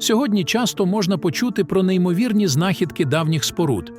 Сьогодні часто можна почути про неймовірні знахідки давніх споруд.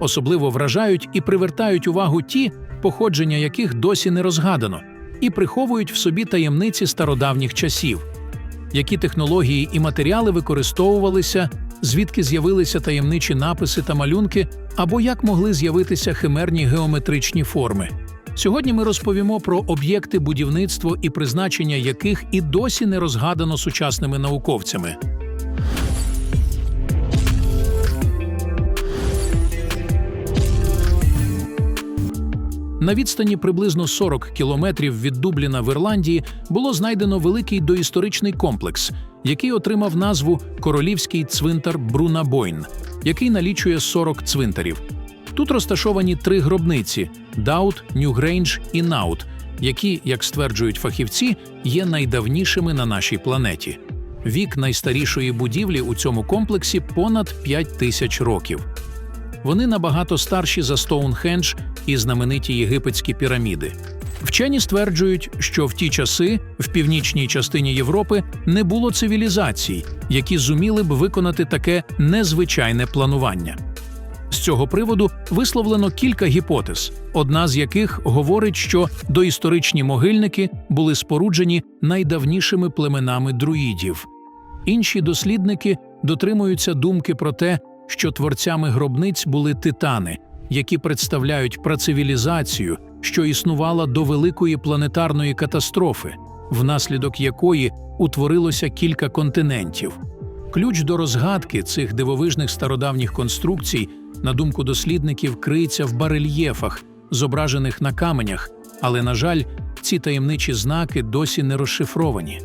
Особливо вражають і привертають увагу ті, походження яких досі не розгадано, і приховують в собі таємниці стародавніх часів. Які технології і матеріали використовувалися, звідки з'явилися таємничі написи та малюнки, або як могли з'явитися химерні геометричні форми. Сьогодні ми розповімо про об'єкти будівництво і призначення яких і досі не розгадано сучасними науковцями. На відстані приблизно 40 кілометрів від Дубліна в Ірландії було знайдено великий доісторичний комплекс, який отримав назву Королівський цвинтар Бруна Бойн, який налічує 40 цвинтарів. Тут розташовані три гробниці: Даут, Ньюгрейндж і Наут, які, як стверджують фахівці, є найдавнішими на нашій планеті. Вік найстарішої будівлі у цьому комплексі понад 5 тисяч років. Вони набагато старші за Стоунхендж і знамениті єгипетські піраміди. Вчені стверджують, що в ті часи в північній частині Європи не було цивілізацій, які зуміли б виконати таке незвичайне планування. З цього приводу висловлено кілька гіпотез, одна з яких говорить, що доісторичні могильники були споруджені найдавнішими племенами друїдів. Інші дослідники дотримуються думки про те, що творцями гробниць були титани, які представляють працивілізацію, що існувала до великої планетарної катастрофи, внаслідок якої утворилося кілька континентів. Ключ до розгадки цих дивовижних стародавніх конструкцій, на думку дослідників, криється в барельєфах, зображених на каменях, але, на жаль, ці таємничі знаки досі не розшифровані.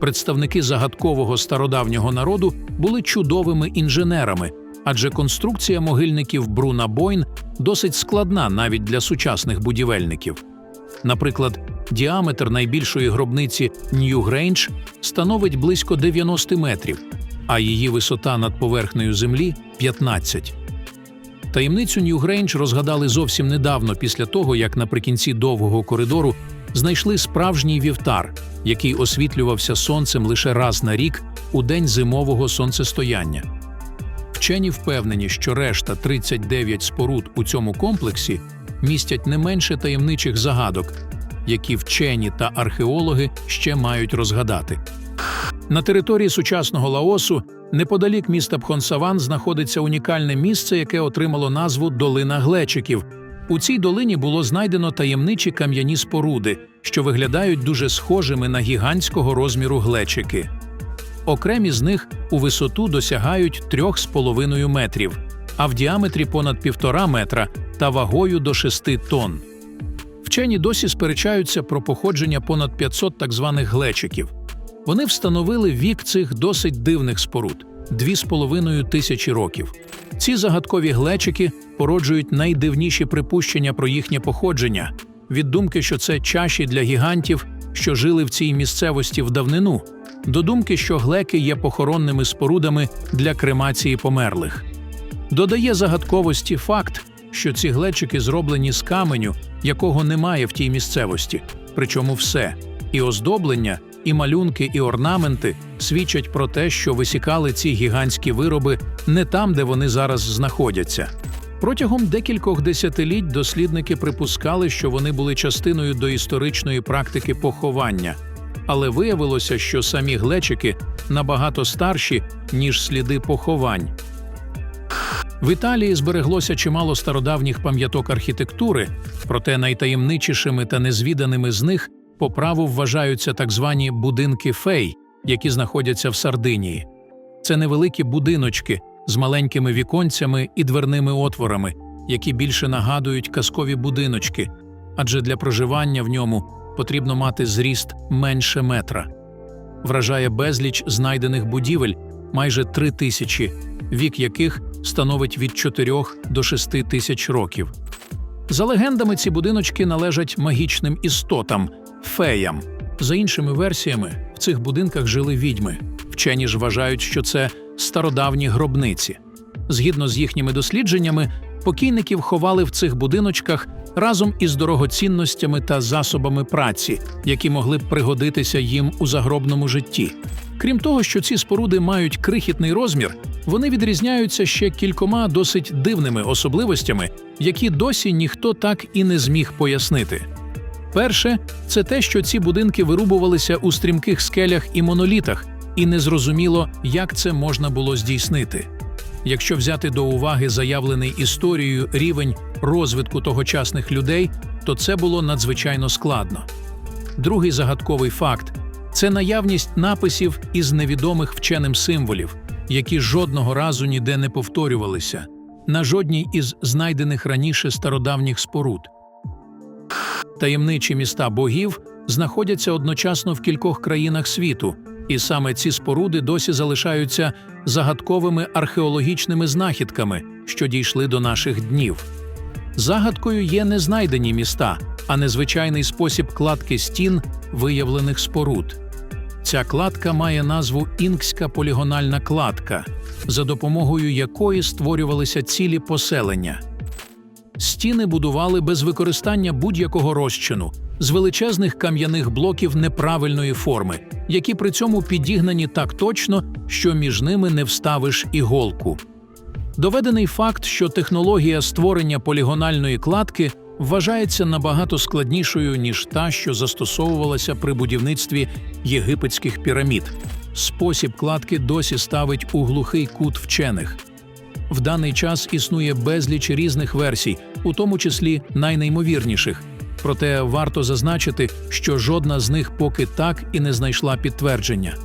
Представники загадкового стародавнього народу були чудовими інженерами, адже конструкція могильників Бруна Бойн досить складна навіть для сучасних будівельників. Наприклад, діаметр найбільшої гробниці Нью-Грейндж становить близько 90 метрів, а її висота над поверхнею землі 15. Таємницю Нью-Грейндж розгадали зовсім недавно після того, як наприкінці довгого коридору знайшли справжній вівтар, який освітлювався сонцем лише раз на рік у день зимового сонцестояння. Вчені впевнені, що решта 39 споруд у цьому комплексі містять не менше таємничих загадок, які вчені та археологи ще мають розгадати. На території сучасного Лаосу, неподалік міста Пхонсаван, знаходиться унікальне місце, яке отримало назву Долина Глечиків. У цій долині було знайдено таємничі кам'яні споруди, що виглядають дуже схожими на гігантського розміру глечики. Окремі з них у висоту досягають 3,5 метрів, а в діаметрі понад 1,5 метра та вагою до 6 тонн. Вчені досі сперечаються про походження понад 500 так званих глечиків. Вони встановили вік цих досить дивних споруд 2,5 тисячі років. Ці загадкові глечики породжують найдивніші припущення про їхнє походження від думки, що це чаші для гігантів, що жили в цій місцевості в давнину, до думки, що глеки є похоронними спорудами для кремації померлих. Додає загадковості факт, що ці глечики зроблені з каменю, якого немає в тій місцевості, причому все і оздоблення, і малюнки, і орнаменти свідчать про те, що висікали ці гігантські вироби не там, де вони зараз знаходяться. Протягом декількох десятиліть дослідники припускали, що вони були частиною доісторичної практики поховання, але виявилося, що самі глечики набагато старші, ніж сліди поховань. В Італії збереглося чимало стародавніх пам'яток архітектури, проте найтаємничішими та незвіданими з них по праву вважаються так звані будинки фей, які знаходяться в Сардинії. Це невеликі будиночки з маленькими віконцями і дверними отворами, які більше нагадують казкові будиночки, адже для проживання в ньому потрібно мати зріст менше метра. Вражає безліч знайдених будівель майже три тисячі, вік яких становить від 4 до 6 тисяч років. За легендами, ці будиночки належать магічним істотам феям. За іншими версіями, в цих будинках жили відьми. Вчені ж вважають, що це стародавні гробниці. Згідно з їхніми дослідженнями, покійників ховали в цих будиночках разом із дорогоцінностями та засобами праці, які могли б пригодитися їм у загробному житті. Крім того, що ці споруди мають крихітний розмір, вони відрізняються ще кількома досить дивними особливостями, які досі ніхто так і не зміг пояснити. Перше, це те, що ці будинки вирубувалися у стрімких скелях і монолітах, і незрозуміло, як це можна було здійснити. Якщо взяти до уваги заявлений історією рівень розвитку тогочасних людей, то це було надзвичайно складно. Другий загадковий факт це наявність написів із невідомих вченим символів, які жодного разу ніде не повторювалися, на жодній із знайдених раніше стародавніх споруд. Таємничі міста богів знаходяться одночасно в кількох країнах світу, і саме ці споруди досі залишаються загадковими археологічними знахідками, що дійшли до наших днів. Загадкою є не знайдені міста, а незвичайний спосіб кладки стін виявлених споруд. Ця кладка має назву інкська полігональна кладка, за допомогою якої створювалися цілі поселення. Стіни будували без використання будь-якого розчину з величезних кам'яних блоків неправильної форми, які при цьому підігнані так точно, що між ними не вставиш іголку. Доведений факт, що технологія створення полігональної кладки вважається набагато складнішою, ніж та, що застосовувалася при будівництві єгипетських пірамід. Спосіб кладки досі ставить у глухий кут вчених. В даний час існує безліч різних версій, у тому числі найнеймовірніших. Проте варто зазначити, що жодна з них поки так і не знайшла підтвердження.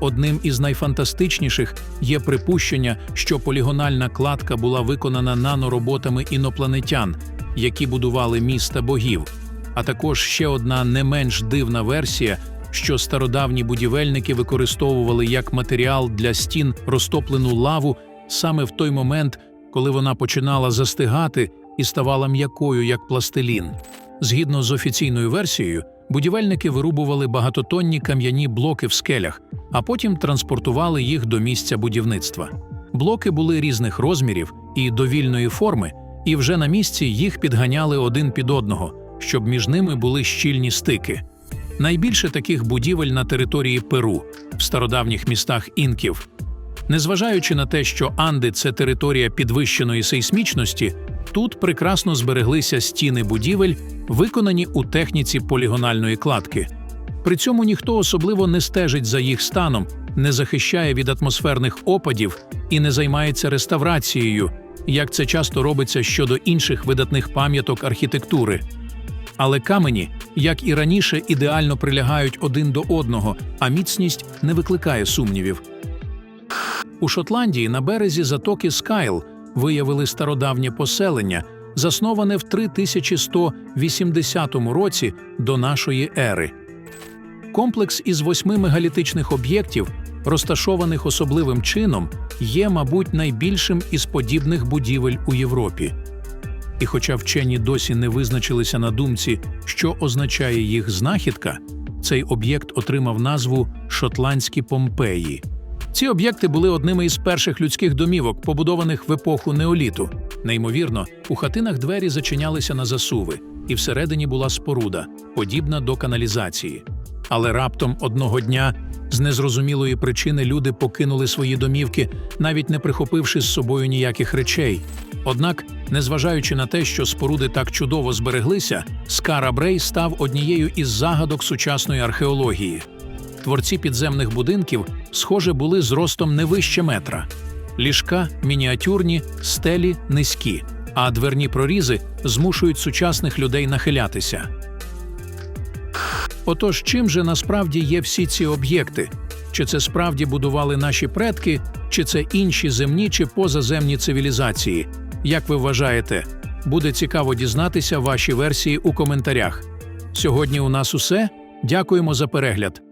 Одним із найфантастичніших є припущення, що полігональна кладка була виконана нанороботами інопланетян, які будували міста богів. А також ще одна не менш дивна версія, що стародавні будівельники використовували як матеріал для стін розтоплену лаву саме в той момент, коли вона починала застигати і ставала м'якою як пластилін. Згідно з офіційною версією, будівельники вирубували багатотонні кам'яні блоки в скелях, а потім транспортували їх до місця будівництва. Блоки були різних розмірів і довільної форми, і вже на місці їх підганяли один під одного, щоб між ними були щільні стики. Найбільше таких будівель на території Перу, в стародавніх містах інків. Незважаючи на те, що Анди це територія підвищеної сейсмічності, тут прекрасно збереглися стіни будівель, виконані у техніці полігональної кладки. При цьому ніхто особливо не стежить за їх станом, не захищає від атмосферних опадів і не займається реставрацією, як це часто робиться щодо інших видатних пам'яток архітектури. Але камені, як і раніше, ідеально прилягають один до одного, а міцність не викликає сумнівів. У Шотландії на березі затоки Скайл виявили стародавнє поселення, засноване в 3180 році до нашої ери. Комплекс із восьми мегалітичних об'єктів, розташованих особливим чином, є, мабуть, найбільшим із подібних будівель у Європі. І хоча вчені досі не визначилися на думці, що означає їх знахідка, цей об'єкт отримав назву Шотландські Помпеї. Ці об'єкти були одними із перших людських домівок, побудованих в епоху неоліту. Неймовірно, у хатинах двері зачинялися на засуви, і всередині була споруда, подібна до каналізації. Але раптом одного дня з незрозумілої причини люди покинули свої домівки, навіть не прихопивши з собою ніяких речей. Однак, незважаючи на те, що споруди так чудово збереглися, Скара Брей став однією із загадок сучасної археології. Творці підземних будинків, схоже, були зростом не вище метра. Ліжка мініатюрні, стелі низькі, а дверні прорізи змушують сучасних людей нахилятися. Отож, чим же насправді є всі ці об'єкти? Чи це справді будували наші предки, чи це інші земні чи позаземні цивілізації? Як ви вважаєте, буде цікаво дізнатися ваші версії у коментарях. Сьогодні у нас усе. Дякуємо за перегляд.